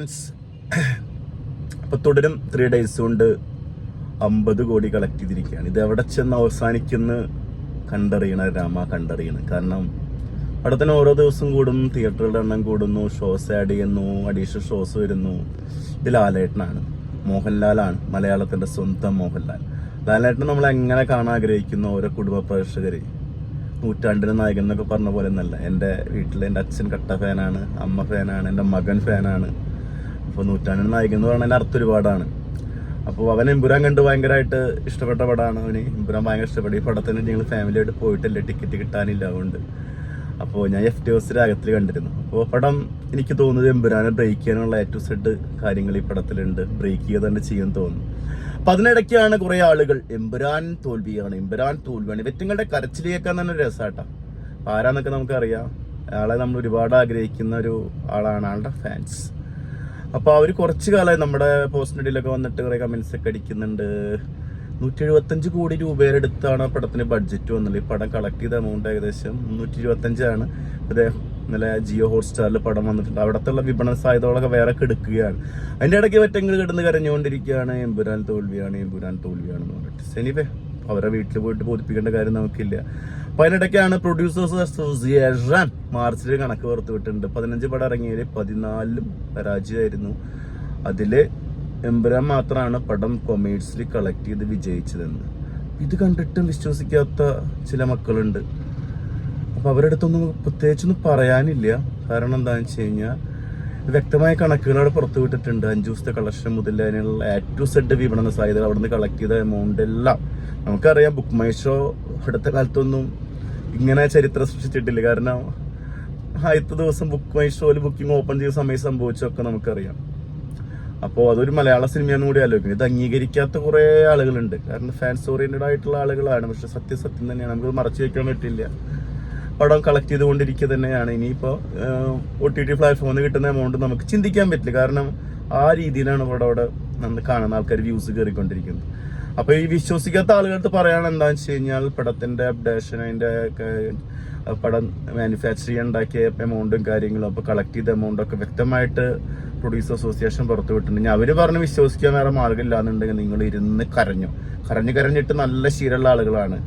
അപ്പൊ തുടരും. Three days കൊണ്ട് അമ്പത് കോടി കളക്ട് ചെയ്തിരിക്കുകയാണ്. ഇത് എവിടെ ചെന്ന് അവസാനിക്കുന്നു കണ്ടറിയണ രാമ കണ്ടറിയണ. കാരണം പടത്തിന് ഓരോ ദിവസം കൂടും തിയേറ്ററുകളുടെ എണ്ണം കൂടുന്നു ഷോസ് ആഡ് ചെയ്യുന്നു അഡീഷണൽ ഷോസ് വരുന്നു. ഇത് ലാലേട്ടനാണ്. മോഹൻലാലാണ്. മലയാളത്തിന്റെ സ്വന്തം മോഹൻലാൽ. ലാലേട്ടൻ നമ്മൾ എങ്ങനെ കാണാൻ ആഗ്രഹിക്കുന്ന? ഓരോ കുടുംബ പ്രേക്ഷകര്. നൂറ്റാണ്ടിന് നായകൻ എന്നൊക്കെ പറഞ്ഞ പോലെ ഒന്നല്ല. എന്റെ വീട്ടിൽ എന്റെ അച്ഛൻ കട്ട ഫാനാണ് അമ്മ ഫാനാണ് എന്റെ മകൻ ഫാനാണ് അപ്പോൾ നൂറ്റാണ്ടിൽ നായകൻ എന്ന് പറഞ്ഞാൽ അർത്ഥം ഒരുപാടാണ്. അപ്പോൾ അവൻ എമ്പുരാൻ കണ്ട് ഭയങ്കരമായിട്ട് ഇഷ്ടപ്പെട്ട പടമാണ് അവന്. എമ്പുരാൻ ഭയങ്കര ഇഷ്ടപ്പെട്ടു. ഈ പടത്തിന് ഞങ്ങൾ ഫാമിലിയായിട്ട് പോയിട്ടില്ല? ടിക്കറ്റ് കിട്ടാനില്ല അതുകൊണ്ട്. അപ്പോൾ ഞാൻ എഫ് ടി ഓസ് രാഗത്തിൽ കണ്ടിരുന്നു. അപ്പോൾ പടം എനിക്ക് തോന്നുന്നത് എമ്പുരാനെ ബ്രേക്ക് ചെയ്യാനുള്ള ടു സെഡ് കാര്യങ്ങൾ ഈ പടത്തിലുണ്ട്. ബ്രേക്ക് ചെയ്യുക തന്നെ ചെയ്യുമെന്ന് തോന്നുന്നു. അപ്പൊ അതിനിടയ്ക്കാണ് കുറെ ആളുകൾ എമ്പുരാൻ തോൽവിയാണ് എമ്പുരാൻ തോൽവിയാണ്. വെറ്റങ്ങളുടെ കരച്ചിൽ കേൾക്കാൻ തന്നെ ഒരു രസമാട്ടാ ആരാന്നൊക്കെ നമുക്കറിയാം. അയാളെ നമ്മൾ ഒരുപാട് ആഗ്രഹിക്കുന്ന ഒരു ആളാണ് ആളുടെ ഫാൻസ് അപ്പൊ അവർ കുറച്ച് കാലമായി നമ്മുടെ പോസ്റ്റിനിടയിലൊക്കെ വന്നിട്ട് കുറേ കമന്റ്സ് ഒക്കെ അടിക്കുന്നുണ്ട്. നൂറ്റി എഴുപത്തഞ്ച് കോടി രൂപയുടെ അടുത്താണ് ആ പടത്തിന് ബഡ്ജറ്റ് വന്നത്. ഈ പടം കളക്ട് ചെയ്ത എമൗണ്ട് ഏകദേശം മുന്നൂറ്റി ഇരുപത്തഞ്ചാണ് അദ്ദേഹം ഇന്നലെ ജിയോ ഹോട്ട്സ്റ്റാറിൽ പടം വന്നിട്ടുണ്ട്. അവിടത്തുള്ള വിപണന സാധ്യതകളൊക്കെ വേറെ കെടുക്കുകയാണ്. അതിന്റെ ഇടയ്ക്ക് മറ്റെങ്കിലും കിടന്ന് കരഞ്ഞുകൊണ്ടിരിക്കുകയാണ്. എമ്പുരാൻ തോൽവിയാണ് എമ്പുരാൻ തോൽവിയാണെന്ന് പറഞ്ഞിട്ട്. സെനിവേ അവരെ വീട്ടിൽ പോയിട്ട് ബോധിപ്പിക്കേണ്ട കാര്യം നമുക്കില്ല. അപ്പൊ അതിനിടയ്ക്കാണ് പ്രൊഡ്യൂസേഴ്സ് അസോസിയേഷൻ മാർച്ചിൽ കണക്ക് പുറത്തു വിട്ടുണ്ട് പതിനഞ്ച് പടം ഇറങ്ങിയതിൽ പതിനാലിലും പരാജയമായിരുന്നു. അതിൽ എമ്പുരാൻ മാത്രമാണ് പടം കൊമേഴ്സിൽ കളക്ട് ചെയ്ത് വിജയിച്ചതെന്ന്. ഇത് കണ്ടിട്ടും വിശ്വസിക്കാത്ത ചില മക്കളുണ്ട്. അപ്പൊ അവരുടെ അടുത്തൊന്നും പ്രത്യേകിച്ചൊന്നും പറയാനില്ല. കാരണം എന്താണെന്ന് വെച്ച് കഴിഞ്ഞാൽ വ്യക്തമായ കണക്കുകൾ അവിടെ പുറത്തു വിട്ടിട്ടുണ്ട്. അഞ്ചു ദിവസത്തെ കളക്ഷൻ മുതൽ അതിനുള്ള എ ടു സെഡ് വിപണന സാധ്യത അവിടെ നിന്ന് കളക്ട് ചെയ്ത എമൗണ്ട് എല്ലാം. നമുക്കറിയാം ബുക്ക് മൈ ഷോ അടുത്ത കാലത്തൊന്നും ഇങ്ങനെ ചരിത്രം സൃഷ്ടിച്ചിട്ടില്ല. കാരണം ആദ്യത്തെ ദിവസം ബുക്ക് മൈ ഷോയിൽ ബുക്കിംഗ് ഓപ്പൺ ചെയ്ത സമയം സംഭവിച്ചൊക്കെ നമുക്കറിയാം. അപ്പോൾ അതൊരു മലയാള സിനിമയെന്നും കൂടി ആലോചിക്കുന്നത് ഇത് അംഗീകരിക്കാത്ത കുറേ ആളുകളുണ്ട്. കാരണം ഫാൻസ് ഓറിയന്റഡ് ആയിട്ടുള്ള ആളുകളാണ്. പക്ഷെ സത്യസത്യം തന്നെയാണ്. നമുക്ക് മറച്ചു വെക്കാൻ പറ്റില്ല. പടം കളക്ട് ചെയ്തുകൊണ്ടിരിക്കുക തന്നെയാണ്. ഇനിയിപ്പോൾ ഒ ടി ടി പ്ലാറ്റ്ഫോമിൽ നിന്ന് കിട്ടുന്ന എമൗണ്ട് നമുക്ക് ചിന്തിക്കാൻ പറ്റില്ല. കാരണം ആ രീതിയിലാണ് ഇവിടെ അവിടെ നമ്മൾ കാണുന്ന ആൾക്കാർ വ്യൂസ് കയറിക്കൊണ്ടിരിക്കുന്നത് അപ്പോൾ ഈ വിശ്വസിക്കാത്ത ആളുകൾക്ക് പറയാൻ എന്താണെന്ന് വെച്ച് കഴിഞ്ഞാൽ പടത്തിന്റെ അപ്ഡേഷൻ അതിന്റെ പടം മാനുഫാക്ചർ ചെയ്യാൻ ഉണ്ടാക്കിയ എമൗണ്ടും കാര്യങ്ങളും അപ്പോൾ കളക്ട് ചെയ്ത എമൗണ്ടൊക്കെ വ്യക്തമായിട്ട് പ്രൊഡ്യൂസർ അസോസിയേഷൻ പുറത്തു വിട്ടിട്ടുണ്ട്. ഞാൻ അവർ പറഞ്ഞ് വിശ്വസിക്കാൻ വേറെ മാർഗമില്ലാന്നുണ്ടെങ്കിൽ നിങ്ങൾ ഇരുന്ന് കരഞ്ഞു. കരഞ്ഞു കരഞ്ഞിട്ട് നല്ല ശീലമുള്ള ആളുകളാണ്.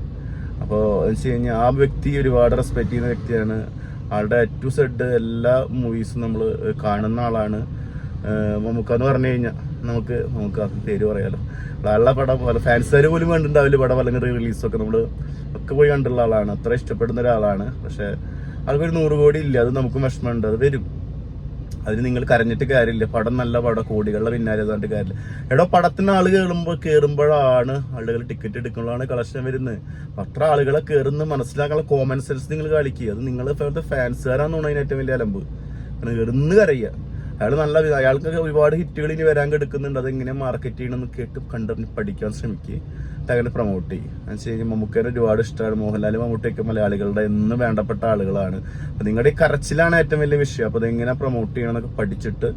അപ്പോൾ വെച്ച് കഴിഞ്ഞാൽ ആ വ്യക്തി ഒരുപാട് റെസ്പെക്ട് ചെയ്യുന്ന വ്യക്തിയാണ്. ആളുടെ ടു സെഡ് എല്ലാ മൂവീസും നമ്മൾ കാണുന്ന ആളാണ്. നമുക്കെന്ന് പറഞ്ഞു കഴിഞ്ഞാൽ നമുക്ക് നമുക്ക് പേര് പറയാലോ. ആളുടെ പടം പോലെ ഫാൻസുകാർ പോലും കണ്ടിട്ടുണ്ടാവില്ല പടം അല്ലെങ്കിൽ റിലീസൊക്കെ നമ്മൾ ഒക്കെ പോയി കണ്ടുള്ള ആളാണ്. അത്ര ഇഷ്ടപ്പെടുന്ന ഒരാളാണ്. പക്ഷേ ആൾക്കൊരു നൂറ് കോടി ഇല്ല അത് നമുക്കും വിഷമമുണ്ട്. അത് വരും. അതിന് നിങ്ങൾ കരഞ്ഞിട്ട് കാര്യമില്ല. പടം നല്ല പടം കോടികളുടെ പിന്നാലെ ഏതാണ്ട് കാര്യമില്ല. എടോ പടത്തിന് ആൾ കയറുമ്പോൾ കയറുമ്പോഴാണ് ആളുകൾ ടിക്കറ്റ് എടുക്കുമ്പോഴാണ് കളക്ഷൻ വരുന്നത്. അത്ര ആളുകളെ കയറുന്ന മനസ്സിലാക്കാനുള്ള കോമൺ സെൻസ് നിങ്ങൾ കളിക്കുക. അത് നിങ്ങൾ ഫാൻസുകാരാന്ന് തോന്നുന്നതിന് ഏറ്റവും വലിയ അലമ്പ്. കാരണം കയറുന്നു കരയുക. അയാൾ നല്ല അയാൾക്ക് ഒരുപാട് ഹിറ്റുകൾ ഇനി വരാൻ കിടക്കുന്നുണ്ട്. അതെങ്ങനെ മാർക്കറ്റ് ചെയ്യണമെന്ന് കേട്ട് കണ്ടറിഞ്ഞ് പഠിക്കാൻ ശ്രമിക്കുക അങ്ങനെ പ്രൊമോട്ട് ചെയ്യും. എന്ന് വെച്ച് കഴിഞ്ഞാൽ മമ്മൂക്കേനെ ഒരുപാട് ഇഷ്ടമാണ്. മോഹൻലാൽ മമ്മൂട്ടിയൊക്കെ മലയാളികളുടെ എന്നും വേണ്ടപ്പെട്ട ആളുകളാണ്. അപ്പൊ നിങ്ങളുടെ ഈ കരച്ചിലാണ് ഏറ്റവും വലിയ വിഷയം. അപ്പോൾ അതെങ്ങനെ പ്രൊമോട്ട് ചെയ്യണമെന്നൊക്കെ പഠിച്ചിട്ട്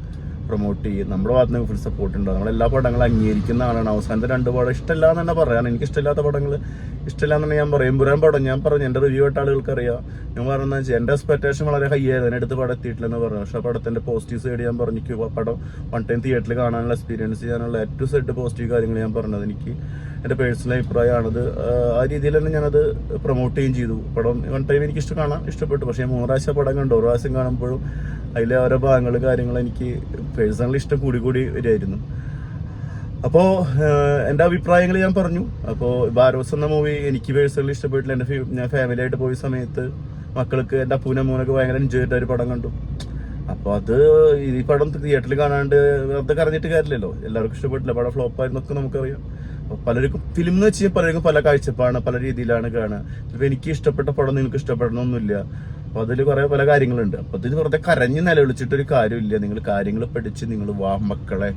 പ്രൊമോട്ട് ചെയ്യും. നമ്മുടെ ഭാഗത്ത് നിന്ന് ഫുൾ സപ്പോർട്ട് ഉണ്ടാവും നമ്മൾ എല്ലാ പടങ്ങളും അംഗീകരിക്കുന്ന ആളാണ്. അവസാനത്തെ രണ്ട് പടം ഇഷ്ടമില്ല എന്ന് തന്നെ പറയാൻ. എനിക്ക് ഇഷ്ടമില്ലാത്ത പടങ്ങൾ ഇഷ്ടമില്ല എന്ന് ഞാൻ പറയും. പുരാൻ പടം ഞാൻ പറഞ്ഞു. എന്റെ റിവ്യൂ ആയിട്ട് ആളുകൾക്ക് അറിയാം ഞാൻ പറഞ്ഞതെന്ന് വെച്ചാൽ എന്റെ എക്സ്പെക്ടേഷൻ വളരെ ഹൈ ആയിരുന്നു. അടുത്ത് പടം എത്തിയിട്ടില്ലെന്ന് പറഞ്ഞു. പക്ഷെ ആ പടത്തിന്റെ പോസിറ്റീവ്സ് സൈഡ് ഞാൻ പറഞ്ഞു. പടം വൺ ടൈം തിയേറ്ററിൽ കാണാനുള്ള എക്സ്പീരിയൻസ് ചെയ്യാനുള്ള ഏറ്റവും സെഡ് പോസിറ്റീവ് കാര്യങ്ങൾ ഞാൻ പറഞ്ഞത് എനിക്ക് എന്റെ പേഴ്സണൽ അഭിപ്രായമാണത് ആ രീതിയിൽ തന്നെ ഞാനത് പ്രൊമോട്ട് ചെയ്യുകയും ചെയ്തു. പടം വൺ ടൈം എനിക്ക് ഇഷ്ടം കാണാൻ ഇഷ്ടപ്പെട്ടു. പക്ഷേ മൂന്ന് പ്രാവശ്യം പടം കണ്ടു. ഒരു പ്രാവശ്യം കാണുമ്പോഴും അതിലെ ഓരോ ഭാഗങ്ങൾ കാര്യങ്ങൾ എനിക്ക് പേഴ്സണലി ഇഷ്ടം കൂടി കൂടി വരികയായിരുന്നു. അപ്പോൾ എന്റെ അഭിപ്രായങ്ങൾ ഞാൻ പറഞ്ഞു. അപ്പോൾ ബാരോസ് എന്ന മൂവി എനിക്ക് പേഴ്സണലി ഇഷ്ടപ്പെട്ടില്ല. എന്റെ ഞാൻ ഫാമിലിയായിട്ട് പോയ സമയത്ത് മക്കൾക്ക് എന്റെ അപ്പൂനും അമ്മൂനൊക്കെ ഭയങ്കര എൻജോയ് ചെയ്തിട്ട് ഒരു പടം കണ്ടു. അപ്പോൾ അത് ഈ പടം തിയേറ്ററിൽ കാണാണ്ട് വെറുതെ കറഞ്ഞിട്ട് കാര്യമില്ലല്ലോ. എല്ലാവർക്കും ഇഷ്ടപ്പെട്ടില്ല. പടം ഫ്ലോപ്പ് ആയിരുന്നൊക്കെ നമുക്കറിയാം. അപ്പോൾ പലർക്കും ഫിലിം എന്ന് വെച്ച് കഴിഞ്ഞാൽ പലർക്കും പല കാഴ്ചപ്പാടാണ് പല രീതിയിലാണ് കാണുക. ചിലപ്പോൾ എനിക്ക് ഇഷ്ടപ്പെട്ട പടം നിങ്ങൾക്ക് ഇഷ്ടപ്പെടണമെന്നില്ല അപ്പോൾ അതിൽ കുറേ പല കാര്യങ്ങളുണ്ട്. അപ്പോൾ ഇതിൽ വെറുതെ കരഞ്ഞ് നിലവിളിച്ചിട്ടൊരു കാര്യമില്ല. നിങ്ങൾ കാര്യങ്ങൾ പഠിച്ച് നിങ്ങൾ വാ മക്കളെ.